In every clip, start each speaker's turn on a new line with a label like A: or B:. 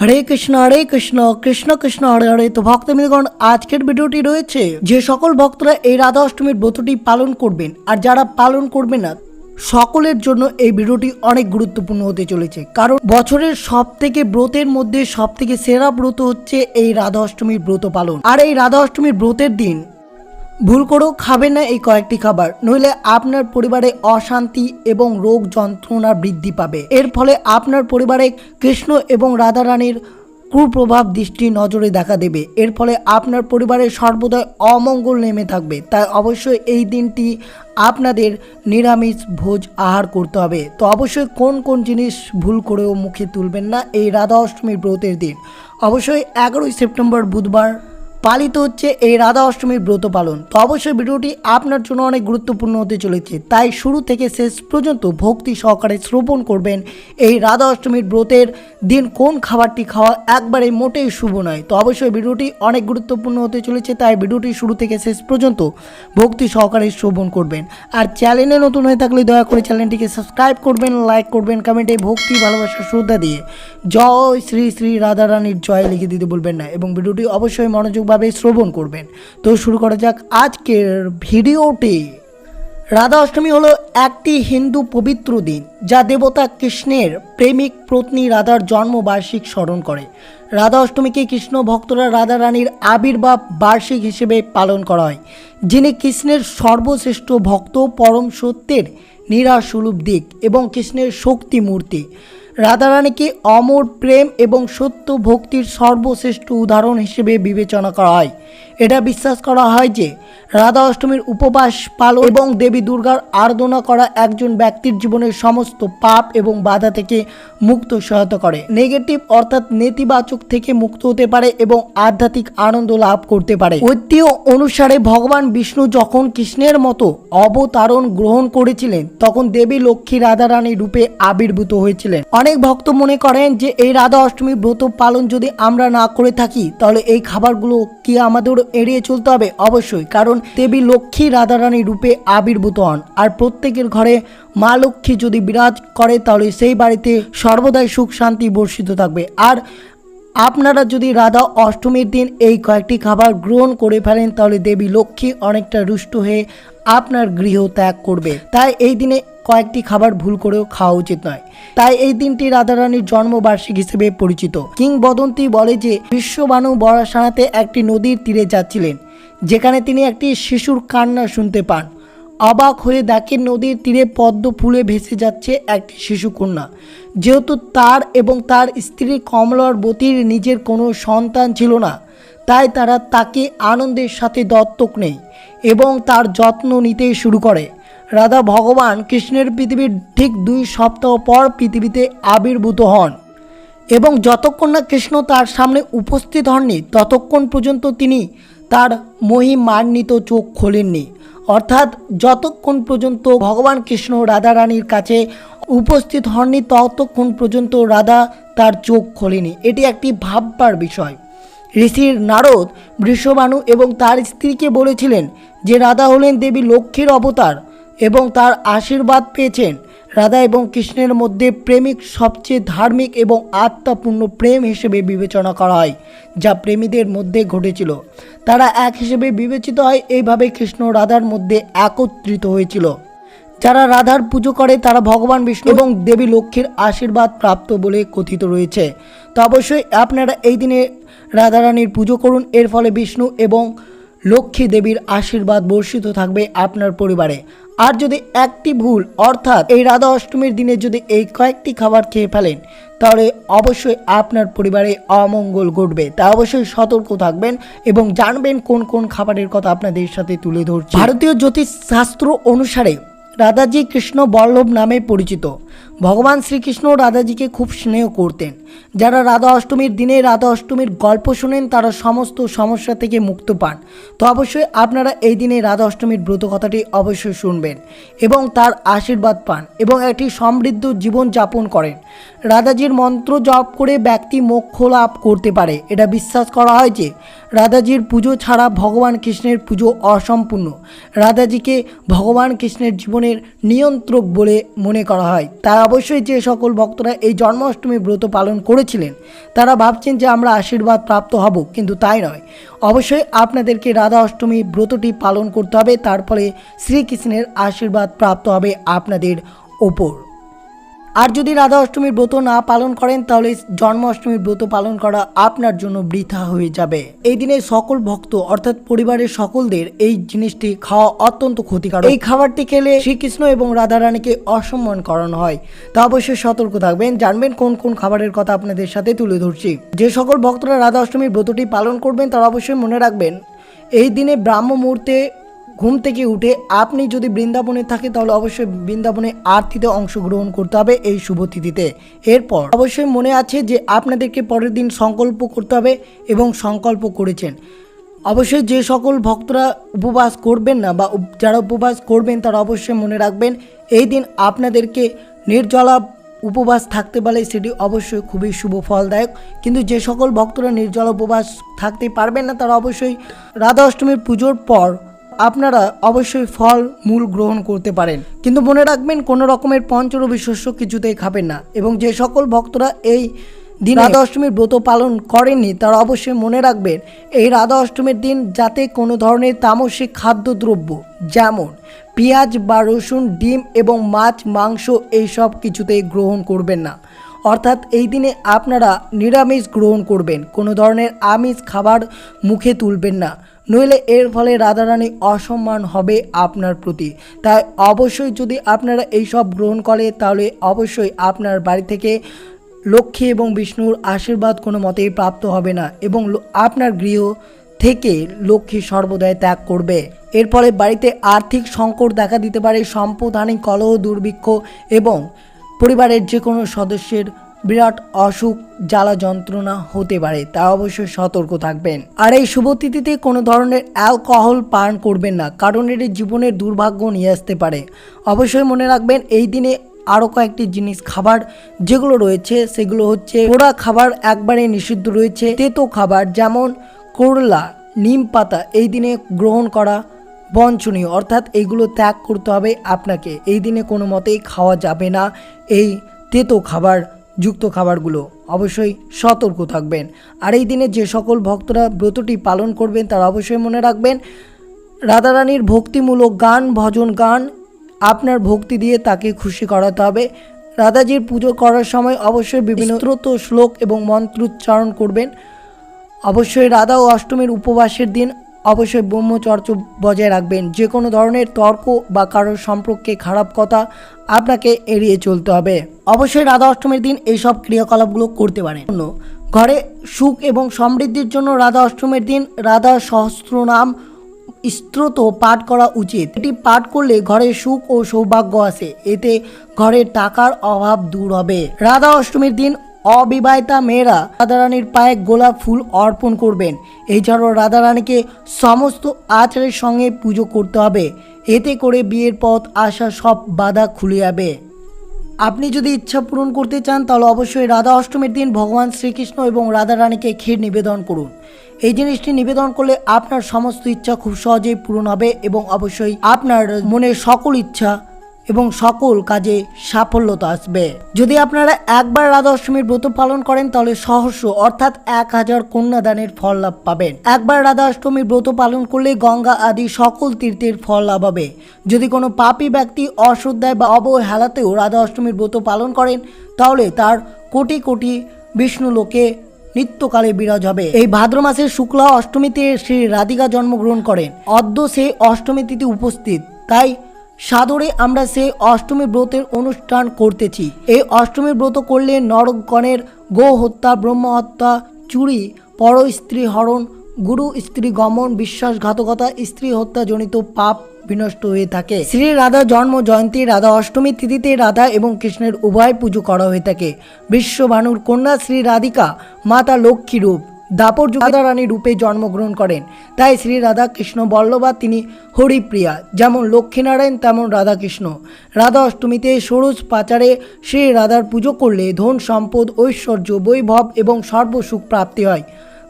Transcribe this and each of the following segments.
A: হরে কৃষ্ণ হরে কৃষ্ণ কৃষ্ণ কৃষ্ণ, হরে হরে। তো ভক্ত ভক্তমিগণ আজকের ভিডিওটি রয়েছে যে সকল ভক্তরা এই রাধা অষ্টমীর ব্রতটি পালন করবেন, আর যারা পালন করবেন না, সকলের জন্য এই ভিডিওটি অনেক গুরুত্বপূর্ণ হতে চলেছে। কারণ বছরের সব থেকে ব্রতের মধ্যে সব থেকে সেরা ব্রত হচ্ছে এই রাধা অষ্টমীর ব্রত পালন। আর এই রাধা অষ্টমীর ব্রতের দিন ভুল করেও খাবেন না এই কয়েকটি খাবার, নইলে আপনার পরিবারে অশান্তি এবং রোগ যন্ত্রণা বৃদ্ধি পাবে। এর ফলে আপনার পরিবারে কৃষ্ণ এবং রাধা রানীর কুপ্রভাব দৃষ্টি নজরে দেখা দেবে। এর ফলে আপনার পরিবারে সর্বদাই অমঙ্গল নেমে থাকবে। তাই অবশ্যই এই দিনটি আপনাদের নিরামিষ ভোজ আহার করতে হবে। তো অবশ্যই কোন কোন জিনিস ভুল করেও মুখে তুলবেন না এই রাধা অষ্টমীর ব্রতের দিন। অবশ্যই এগারোই সেপ্টেম্বর বুধবার পালিত হচ্ছে এই রাধা অষ্টমীর ব্রত পালন। তো অবশ্যই ভিডিওটি আপনার জন্য অনেক গুরুত্বপূর্ণ হতে চলেছে। তাই শুরু থেকে শেষ পর্যন্ত ভক্তি সহকারে শ্রবণ করবেন এই রাধা অষ্টমীর ব্রতের দিন কোন খাবারটি খাওয়া একবারে মোটেই শুভ নয়। তো অবশ্যই ভিডিওটি অনেক গুরুত্বপূর্ণ হতে চলেছে, তাই ভিডিওটি শুরু থেকে শেষ পর্যন্ত ভক্তি সহকারে শ্রবণ করবেন। আর চ্যানেলে নতুন হয়ে থাকলে দয়া করে চ্যানেলটিকে সাবস্ক্রাইব করবেন, লাইক করবেন, কমেন্টে ভক্তি ভালোবাসা শ্রদ্ধা দিয়ে জয় শ্রী শ্রী রাধারানীর জয় লিখে দিতে বলবেন না। এবং ভিডিওটি অবশ্যই মনোযোগভাবে শ্রবণ করবেন। তো শুরু করা যাক আজকের ভিডিওটি। রাধা অষ্টমী হলো একটি হিন্দু পবিত্র দিন, যা দেবতা কৃষ্ণের প্রেমিক পত্নী রাধার জন্মবার্ষিক স্মরণ করে। রাধা অষ্টমীকে কৃষ্ণ ভক্তরা রাধা রানীর আবির্ভাব বার্ষিক হিসেবে পালন করা হয়, যিনি কৃষ্ণের সর্বশ্রেষ্ঠ ভক্ত, পরম সত্যের নিরাসুলভ দিক এবং কৃষ্ণের শক্তি মূর্তি রাধারানীকে অমর প্রেম এবং সত্য ভক্তির সর্বশ্রেষ্ঠ উদাহরণ হিসেবে বিবেচনা করা হয়। এটা বিশ্বাস করা হয় যে রাধা অষ্টমীর উপবাস পালন এবং দেবী দুর্গার আরাধনা করা একজন ব্যক্তির জীবনের সমস্ত পাপ এবং বাধা থেকে মুক্ত সহায়তা করে। নেগেটিভ অর্থাৎ নেতিবাচক থেকে মুক্ত হতে পারে এবং আধ্যাত্মিক আনন্দ লাভ করতে পারে। ঐতিহ্য অনুসারে ভগবান বিষ্ণু যখন কৃষ্ণের মতো অবতারণ গ্রহণ করেছিলেন, তখন দেবী লক্ষ্মী রাধারানী রূপে আবির্ভূত হয়েছিলেন। অনেক ভক্ত মনে করেন যে এই রাধা অষ্টমী ব্রত পালন যদি আমরা না করে থাকি, তাহলে এই খাবারগুলো কি আমাদের এড়িয়ে চলতে হবে অবশ্যই, কারণ দেবী লক্ষ্মী রাধারানী রূপে আবির্ভূত হন। আর প্রত্যেকের ঘরে মা লক্ষ্মী যদি বিরাজ করে, তাহলে সেই বাড়িতে সর্বদাই সুখ শান্তি বর্ষিত থাকবে। আর আপনারা যদি রাধা অষ্টমীর দিন এই কয়েকটি খাবার গ্রহণ করে ফেলেন, তাহলে দেবী লক্ষ্মী অনেকটা রুষ্ট হয়ে আপনার গৃহ ত্যাগ করবে। তাই এই দিনে কয়েকটি খাবার ভুল করেও খাওয়া উচিত নয়। তাই এই দিনটি রাধারানীর জন্মবার্ষিক হিসেবে পরিচিত। কিংবদন্তি বলে যে, বিশ্ববানু বরাসানাতে একটি নদীর তীরে যাচ্ছিলেন, যেখানে তিনি একটি শিশুর কান্না শুনতে পান। অবাক হয়ে দেখেন নদীর তীরে পদ্ম ফুলে ভেসে যাচ্ছে একটি শিশুকন্যা যেহেতু তার এবং তার স্ত্রী কমলাবতীর নিজের কোনো সন্তান ছিল না, তাই তারা তাকে আনন্দের সাথে দত্তক নেয় এবং তার যত্ন নিতে শুরু করে। রাধা ভগবান কৃষ্ণের পৃথিবীর ঠিক দুই সপ্তাহ পর পৃথিবীতে আবির্ভূত হন এবং যতক্ষণ না কৃষ্ণ তার সামনে উপস্থিত হননি, ততক্ষণ পর্যন্ত তিনি তার মহিমান্বিত চোখ খোলেননি। অর্থাৎ যতক্ষণ পর্যন্ত ভগবান কৃষ্ণ রাধা রানীর কাছে উপস্থিত হননি, ততক্ষণ পর্যন্ত রাধা তার চোখ খোলেনি। এটি একটি ভাববার বিষয়। ঋষির নারদ বৃষবাণু এবং তার স্ত্রীকে বলেছিলেন যে রাধা হলেন দেবী লক্ষ্মীর অবতার এবং তার আশীর্বাদ পেয়েছেন। রাধা এবং কৃষ্ণের মধ্যে প্রেমিক সবচেয়ে ধার্মিক এবং আত্মাপূর্ণ প্রেম হিসেবে বিবেচনা করা হয়, যা প্রেমীদের মধ্যে ঘটেছিল। তারা এক হিসেবে বিবেচিত হয়, এইভাবে কৃষ্ণ রাধার মধ্যে একত্রিত হয়েছিল। যারা রাধার পুজো করে তারা ভগবান বিষ্ণু এবং দেবী লক্ষ্মীর আশীর্বাদ প্রাপ্ত বলে কথিত রয়েছে। তো অবশ্যই আপনারা এই দিনে রাধারানীর পুজো করুন। এর ফলে বিষ্ণু এবং লক্ষ্মী দেবীর আশীর্বাদ বর্ষিত থাকবে আপনার পরিবারে। আর যদি একটি ভুল অর্থাৎ এই রাধা অষ্টমীর দিনে যদি এই কয়েকটি খাবার খেয়ে ফেলেন তাহলে অবশ্যই আপনার পরিবারে অমঙ্গল ঘটবে। তা অবশ্যই সতর্ক থাকবেন এবং জানবেন কোন কোন খাবারের কথা আপনাদের সাথে তুলে ধরছি। ভারতীয় জ্যোতিষ শাস্ত্র অনুসারে রাধাজি কৃষ্ণ বল্লভ নামে পরিচিত। ভগবান শ্রীকৃষ্ণ রাধাজিকে খুব স্নেহ করতেন। যারা রাধা অষ্টমীর দিনে রাধা অষ্টমীর গল্প শুনেন, তারা সমস্ত সমস্যা থেকে মুক্ত পান। তো অবশ্যই আপনারা এই দিনে রাধা অষ্টমীর ব্রত কথাটি অবশ্যই শুনবেন এবং তার আশীর্বাদ পান এবং একটি সমৃদ্ধ জীবন যাপন করেন। রাধাজির মন্ত্র জপ করে ব্যক্তি মোক্ষ লাভ করতে পারে। এটা বিশ্বাস করা হয় যে রাধাজির পুজো ছাড়া ভগবান কৃষ্ণের পুজো অসম্পূর্ণ। রাধাজিকে ভগবান কৃষ্ণের জীবনের নিয়ন্ত্রক বলে মনে করা হয়। তাই অবশ্যই যে সকল ভক্তরা এই জন্মাষ্টমী ব্রত পালন করেছিলেন, তারা ভাবছেন যে আমরা আশীর্বাদ প্রাপ্ত হব, কিন্তু তাই নয়। অবশ্যই আপনাদেরকে রাধা অষ্টমী ব্রতটি পালন করতে হবে তারপরে শ্রীকৃষ্ণের আশীর্বাদ প্রাপ্ত হবে আপনাদের ওপর। আর যদি রাধা অষ্টমীর ব্রত না পালন করেন, তাহলে জন্মাষ্টমীর ব্রত পালন করা আপনার জন্য বৃথা হয়ে যাবে। এই দিনে সকল ভক্ত, অর্থাৎ পরিবারের সকলদের, এই জিনিসটি খাওয়া অত্যন্ত ক্ষতিকারক। এই খাবারটি খেলে শ্রীকৃষ্ণ এবং রাধা রানীকে অসম্মান করানো হয়। তা অবশ্যই সতর্ক থাকবেন। জানবেন কোন কোন খাবারের কথা আপনাদের সাথে তুলে ধরছি। যে সকল ভক্তরা রাধা অষ্টমীর ব্রতটি পালন করবেন, তারা অবশ্যই মনে রাখবেন, এই দিনে ব্রাহ্ম মুহূর্তে ঘুম থেকে উঠে আপনি যদি বৃন্দাবনে থাকে, তাহলে অবশ্যই বৃন্দাবনে আরতিতে অংশগ্রহণ করতে হবে এই শুভ তিথিতে। এরপর অবশ্যই মনে আছে যে আপনাদেরকে পরের দিন সংকল্প করতে হবে এবং সংকল্প করেছেন। অবশ্যই যে সকল ভক্তরা উপবাস করবেন না বা যারা উপবাস করবেন, তারা অবশ্যই মনে রাখবেন, এই দিন আপনাদেরকে নির্জলা উপবাস থাকতে পারলে সেটি অবশ্যই খুবই শুভ ফলদায়ক। কিন্তু যে সকল ভক্তরা নির্জল উপবাস থাকতে পারবেন না, তারা অবশ্যই রাধা অষ্টমীর পুজোর পর আপনারা অবশ্যই ফল, মূল গ্রহণ করতে পারেন। কিন্তু মনে রাখবেন, কোনো রকমের পঞ্চরবি শস্য কিছুতেই খাবেন না এবং যে সকল ভক্তরা এই দিন রাধা অষ্টমীর ব্রত পালন করেননি, তারা অবশ্যই মনে রাখবেন, এই রাধা অষ্টমীর দিন যাতে কোনো ধরনের তামসিক খাদ্যদ্রব্য যেমন পেঁয়াজ বা রসুন, ডিম এবং মাছ, মাংস এইসব কিছুতেই গ্রহণ করবেন না। অর্থাৎ এই দিনে আপনারা নিরামিষ গ্রহণ করবেন, কোনো ধরনের আমিষ খাবার মুখে তুলবেন না। নইলে এর ফলে রাধারানী অসম্মান হবে আপনার প্রতি। তাই অবশ্যই যদি আপনারা এই সব গ্রহণ করে, তাহলে অবশ্যই আপনার বাড়ি থেকে লক্ষ্মী এবং বিষ্ণুর আশীর্বাদ কোনো মতেই প্রাপ্ত হবে না এবং আপনার গৃহ থেকে লক্ষ্মী সর্বদাই ত্যাগ করবে। এর ফলে বাড়িতে আর্থিক সংকট দেখা দিতে পারে সম্পদহানি কলহ, দুর্ভিক্ষ এবং পরিবারের যে কোনো সদস্যের বিরাট অসুখ, জ্বালা যন্ত্রণা হতে পারে, তা অবশ্যই সতর্ক থাকবেন। আর এই শুভ তিথিতে কোনো ধরনের অ্যালকোহল পান করবেন না, কারণ এটি জীবনের দুর্ভাগ্য নিয়ে আসতে পারে। অবশ্যই মনে রাখবেন, এই দিনে আরও কয়েকটি জিনিস খাবার যেগুলো রয়েছে, সেগুলো হচ্ছে পোড়া খাবার একবারে নিষিদ্ধ রয়েছে, তেতো খাবার যেমন করলা, নিম পাতা, এই দিনে গ্রহণ করা বঞ্চনীয়, অর্থাৎ এইগুলো ত্যাগ করতে হবে আপনাকে। এই দিনে কোনো মতেই খাওয়া যাবে না, এই তেতো খাবার যুক্ত খাবারগুলো অবশ্যই সতর্ক থাকবেন। আর এই দিনে যে সকল ভক্তরা ব্রতটি পালন করবেন তারা অবশ্যই মনে রাখবেন রাধারানীর ভক্তিমূলক গান ভজন গান আপনার ভক্তি দিয়ে তাকে খুশি করাতে হবে। রাধাজির পুজো করার সময় অবশ্যই বিভিন্ন স্রোত শ্লোক এবং মন্ত্রোচ্চারণ করবেন। অবশ্যই রাধা ও অষ্টমীর উপবাসের দিন অবশ্যই ব্রহ্মচর্য বজায় রাখবেন। যে কোনো ধরনের তর্ক বা কারোর সম্পর্কে খারাপ কথা আপনাকে এড়িয়ে চলতে হবে। অবশ্যই রাধা অষ্টমীর দিন এইসব ক্রিয়াকলাপগুলো করতে পারেন। ঘরে সুখ এবং সমৃদ্ধির জন্য রাধা অষ্টমীর দিন রাধা সহস্রনাম স্ত্রোত পাঠ করা উচিত। এটি পাঠ করলে ঘরে সুখ ও সৌভাগ্য আসে। এতে ঘরের টাকার অভাব দূর হবে। রাধা অষ্টমীর দিন অবিবাহিতা মেয়েরা রাধারানীর পায়ে গোলাপ ফুল অর্পণ করবেন। এছাড়াও রাধারানীকে সমস্ত আচারের সঙ্গে পুজো করতে হবে। এতে করে বিয়ের পথ আসা সব বাধা খুলে যাবে। আপনি যদি ইচ্ছা পূরণ করতে চান, তাহলে অবশ্যই রাধা অষ্টমীর দিন ভগবান শ্রীকৃষ্ণ এবং রাধা রানীকে ক্ষীর নিবেদন করুন। এই জিনিসটি নিবেদন করলে আপনার সমস্ত ইচ্ছা খুব সহজেই পূরণ হবে এবং অবশ্যই আপনার মনের সকল ইচ্ছা এবং সকল কাজে সাফল্যতা আসবে। যদি আপনারা একবার রাধা অষ্টমীর ব্রত পালন করেন, তাহলে সহস্র অর্থাৎ এক হাজার কন্যাদানের ফল লাভ পাবেন। একবার রাধা অষ্টমীর ব্রত পালন করলে গঙ্গা আদি সকল তীর্থের ফল লাভ হবে। যদি কোনো পাপী ব্যক্তি অশ্রদ্ধায় বা অবহেলাতেও রাধা অষ্টমীর ব্রত পালন করেন, তাহলে তার কোটি কোটি বিষ্ণু লোকে নিত্যকালে বিরাজ হবে। এই ভাদ্র মাসের শুক্লা অষ্টমীতে শ্রী রাধিকা জন্মগ্রহণ করেন। অদ্য সে অষ্টমী তিথি উপস্থিত। তাই সাদরে আমরা সেই অষ্টমী ব্রতের অনুষ্ঠান করতেছি। এই অষ্টমী ব্রত করলে নরকগণের গো হত্যা ব্রহ্ম হত্যা চুরি পর স্ত্রী হরণ, গুরু স্ত্রী গমন, বিশ্বাসঘাতকতা, স্ত্রী হত্যা জনিত পাপ বিনষ্ট হয়ে থাকে। শ্রী রাধা জন্ম জয়ন্তী, রাধা অষ্টমী তিথিতে রাধা এবং কৃষ্ণের উভয় পুজো করা হয়ে থাকে। বিশ্বভানুর কন্যা শ্রী রাধিকা, মাতা লক্ষ্মী রূপ দাপর যুগে রানী রূপে জন্মগ্রহণ করেন। তাই শ্রী রাধাকৃষ্ণ বল্লভা তিনি হরিপ্রিয়া। যেমন লক্ষ্মীনারায়ণ, তেমন রাধাকৃষ্ণ। রাধা অষ্টমীতে সরোজ পাচারে শ্রী রাধার পুজো করলে ধন সম্পদ, ঐশ্বর্য, বৈভব এবং সর্বসুখ প্রাপ্তি হয়।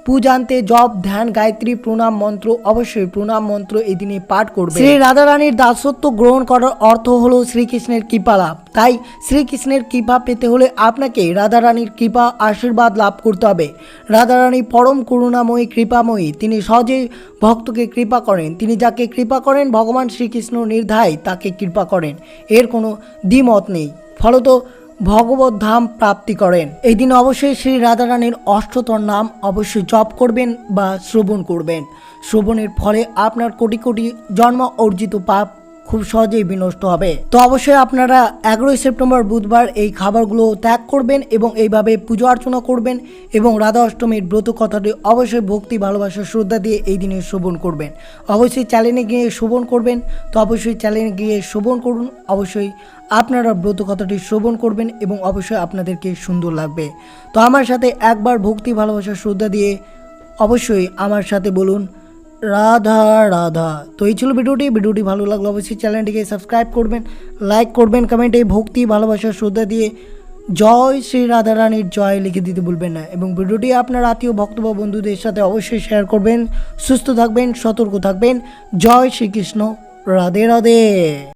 A: পূজান্তে জপ, ধ্যান, গায়ত্রী, প্রণাম মন্ত্র, অবশ্যই প্রণাম মন্ত্র এই দিনে পাঠ করবে। শ্রী রাধারানীর দাসত্ব গ্রহণ করার অর্থ হলো শ্রীকৃষ্ণের কৃপা লাভ। তাই শ্রীকৃষ্ণের কৃপা পেতে হলে আপনাকে রাধারানীর কৃপা আশীর্বাদ লাভ করতে হবে। রাধারানী পরম করুণাময়ী, কৃপাময়ী। তিনি সহজেই ভক্তকে কৃপা করেন। তিনি যাকে কৃপা করেন, ভগবান শ্রীকৃষ্ণ নির্ধায় তাকে কৃপা করেন। এর কোনো দ্বিমত নেই। ফলত ভগবত ধাম প্রাপ্তি করেন। এই দিন অবশ্যই শ্রী রাধারানীর অষ্টতর নাম অবশ্যই জপ করবেন বা শ্রবণ করবেন। শ্রবণের ফলে আপনার কোটি কোটি জন্ম অর্জিত পাপ খুব সহজেই বিনষ্ট হবে। তো অবশ্যই আপনারা এগারোই সেপ্টেম্বর বুধবার এই খাবারগুলো ত্যাগ করবেন এবং এইভাবে পুজো অর্চনা করবেন এবং রাধা অষ্টমীর ব্রত কথাটি অবশ্যই ভক্তি, ভালোবাসা, শ্রদ্ধা দিয়ে এই দিনে শোভন করবেন। অবশ্যই চ্যানেলে গিয়ে শোভন করবেন। তো অবশ্যই চ্যানেলে গিয়ে শোভন করুন। অবশ্যই আপনারা ব্রত কথাটি শ্রবণ করবেন এবং অবশ্যই আপনাদেরকে সুন্দর লাগবে। তো আমার সাথে একবার ভক্তি ভালোবাসা শ্রদ্ধা দিয়ে অবশ্যই আমার সাথে বলুন, রাধা রাধা। তো এই ছিল ভিডিওটি। ভিডিওটি ভালো লাগল অবশ্যই চ্যানেলটিকে সাবস্ক্রাইব করবেন, লাইক করবেন কমেন্টে ভক্তি ভালোবাসা শ্রদ্ধা দিয়ে জয় শ্রী রাধা রানীর জয় লিখে দিতে ভুলবেন না। এবং ভিডিওটি আপনার আত্মীয়, ভক্ত বা বন্ধুদের সাথে অবশ্যই শেয়ার করবেন। সুস্থ থাকবেন, সতর্ক থাকবেন। জয় শ্রীকৃষ্ণ। রাধে রাধে।